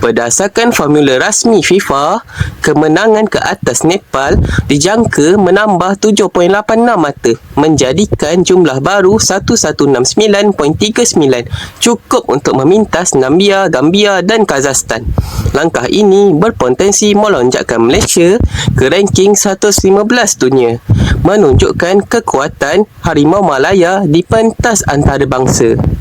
Berdasarkan formula rasmi FIFA, kemenangan ke atas Nepal dijangka menambah 7.86 mata menjadikan jumlah baru 1169.39 cukup untuk memintas Nambia, Gambia dan Kazakhstan. Langkah ini berpotensi melonjakkan Malaysia ke ranking 115 dunia menunjukkan kekuatan Harimau Malaya di pentas antarabangsa.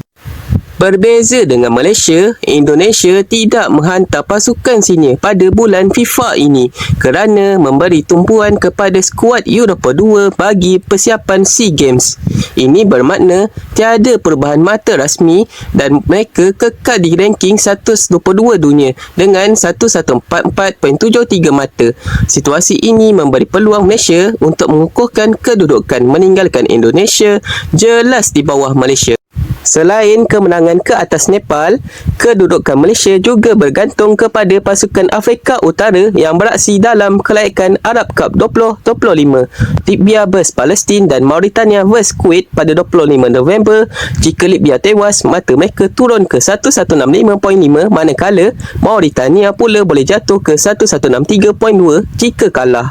Berbeza dengan Malaysia, Indonesia tidak menghantar pasukan senior pada bulan FIFA ini kerana memberi tumpuan kepada skuad Eropah 2 bagi persiapan SEA Games. Ini bermakna tiada perubahan mata rasmi dan mereka kekal di ranking 122 dunia dengan 1144.73 mata. Situasi ini memberi peluang Malaysia untuk mengukuhkan kedudukan meninggalkan Indonesia jelas di bawah Malaysia. Selain kemenangan ke atas Nepal, kedudukan Malaysia juga bergantung kepada pasukan Afrika Utara yang beraksi dalam kelayakan Arab Cup 2025. Libya vs Palestin dan Mauritania vs Kuwait pada 25 November. Jika Libya tewas, mata mereka turun ke 1165.5 manakala Mauritania pula boleh jatuh ke 1163.2 jika kalah.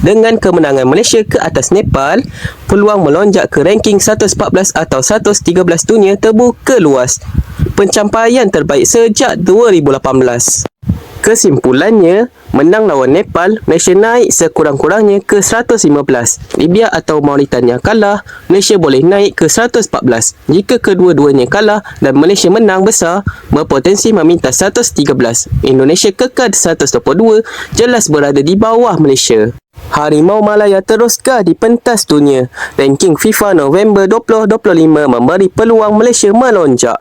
Dengan kemenangan Malaysia ke atas Nepal, peluang melonjak ke ranking 114 atau 113 dunia terbuka luas. Pencapaian terbaik sejak 2018. Kesimpulannya, menang lawan Nepal, Malaysia naik sekurang-kurangnya ke 115. Libya atau Mauritania kalah, Malaysia boleh naik ke 114. Jika kedua-duanya kalah dan Malaysia menang besar, berpotensi meminta 113. Indonesia kekal 122, jelas berada di bawah Malaysia. Harimau Malaya teruskah di pentas dunia? Ranking FIFA November 2025 memberi peluang Malaysia melonjak.